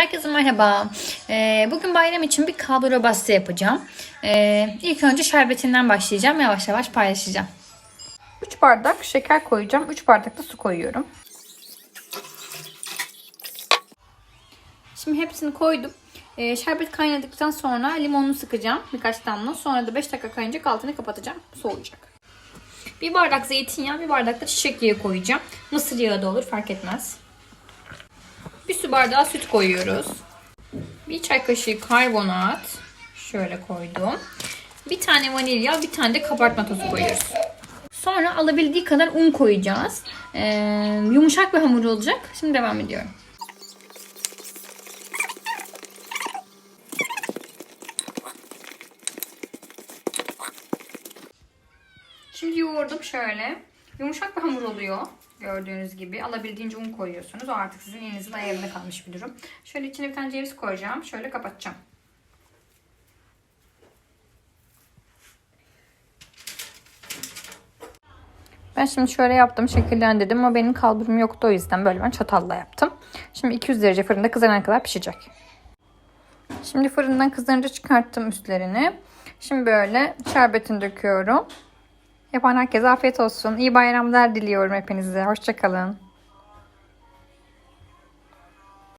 Herkese merhaba. Ee, bugün bayram için bir kalbura bastı yapacağım. Ee, ilk önce şerbetinden başlayacağım. Yavaş yavaş paylaşacağım. 3 bardak şeker koyacağım. 3 bardak da su koyuyorum. Şimdi hepsini koydum. Ee, şerbet kaynadıktan sonra limonunu sıkacağım. Birkaç damla. Sonra da 5 dakika kaynayacak. Altını kapatacağım. Soğuyacak. Bir bardak zeytinyağı, bir bardak da çiçek yağı koyacağım. Mısır yağı da olur fark etmez. Bir su bardağı süt koyuyoruz. Bir çay kaşığı karbonat. Şöyle koydum. Bir tane vanilya, bir tane de kabartma tozu koyuyoruz. Sonra alabildiği kadar un koyacağız. Ee, yumuşak bir hamur olacak. Şimdi devam ediyorum. Şimdi yoğurdum şöyle. Yumuşak bir hamur oluyor. Gördüğünüz gibi. Alabildiğince un koyuyorsunuz. O artık sizin elinizin ayarında kalmış bir durum. Şöyle içine bir tane ceviz koyacağım. Şöyle kapatacağım. Ben şimdi şöyle yaptım. Şekillendirdim ama benim kalburum yoktu o yüzden böyle ben çatalla yaptım. Şimdi 200 derece fırında kızarana kadar pişecek. Şimdi fırından kızarınca çıkarttım üstlerini. Şimdi böyle şerbetini döküyorum. Yapan herkese afiyet olsun. İyi bayramlar diliyorum hepinize. Hoşçakalın.